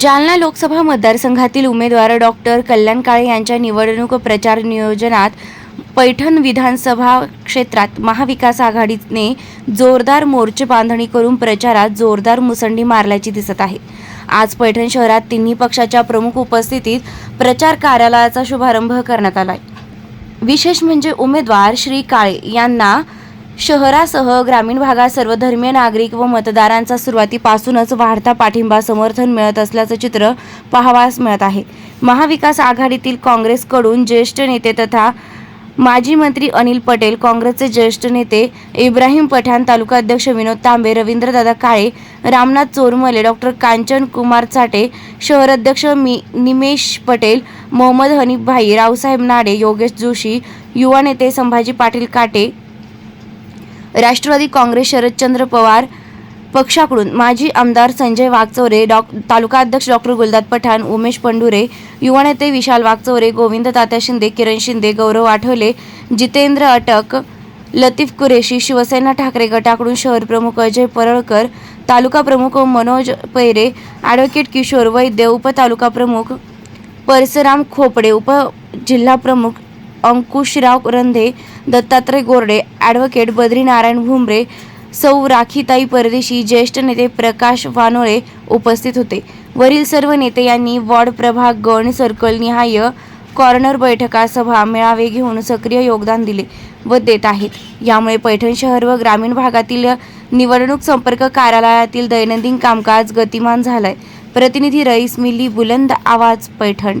जालना लोकसभा मतदारसंघातील उमेदवार डॉक्टर कल्याण काळे यांच्या निवडणूक प्रचार नियोजनात पैठण विधानसभा क्षेत्रात महाविकास आघाडीने जोरदार मोर्चे बांधणी करून प्रचारात जोरदार मुसंडी मारल्याची दिसत आहे. आज पैठण शहरात तिन्ही पक्षाच्या प्रमुख उपस्थितीत प्रचार कार्यालयाचा शुभारंभ करण्यात आला विशेष म्हणजे उमेदवार श्री काळे यांना शहरासह ग्रामीण भागात सर्वधर्मीय नागरिक व मतदारांचा सुरुवातीपासूनच वाढता पाठिंबा समर्थन मिळत असल्याचं चित्र पाहावयास मिळत आहे. महाविकास आघाडीतील काँग्रेसकडून ज्येष्ठ नेते तथा माजी मंत्री अनिल पटेल काँग्रेसचे ज्येष्ठ नेते इब्राहिम पठाण तालुका अध्यक्ष विनोद तांबे रवींद्रदादा काळे रामनाथ चोरमले डॉक्टर कांचन कुमार चाटे शहराध्यक्ष मी निमेश पटेल मोहम्मद हनीफ भाई रावसाहेब नाडे योगेश जोशी युवा नेते संभाजी पाटील काटे राष्ट्रवादी काँग्रेस शरदचंद्र पवार पक्षाकडून माजी आमदार संजय वागचौरे डॉ तालुकाध्यक्ष डॉक्टर गुलदाद पठाण उमेश पंडुरे युवा नेते विशाल वागचौरे गोविंद तात्या शिंदे किरण शिंदे गौरव आठवले जितेंद्र अटक लतीफ कुरेशी शिवसेना ठाकरे गटाकडून शहर प्रमुख अजय परळकर तालुका प्रमुख मनोज पैरे ॲडव्होकेट किशोर वैद्य उपतालुका प्रमुख परसराम खोपडे उप जिल्हा प्रमुख अंकुशराव रंधे दत्तात्रय गोरडे ॲडव्होकेट बद्रीनारायण भुमरे सौ राखीताई परदेशी ज्येष्ठ नेते प्रकाश वानोळे उपस्थित होते. वरील सर्व नेते यांनी वॉर्ड प्रभाग गण सर्कल निहाय कॉर्नर बैठका सभा मेळावे घेऊन सक्रिय योगदान दिले व देत आहेत. यामुळे पैठण शहर व ग्रामीण भागातील निवडणूक संपर्क कार्यालयातील दैनंदिन कामकाज गतिमान झालंय. प्रतिनिधी रईस मिली बुलंद आवाज पैठण.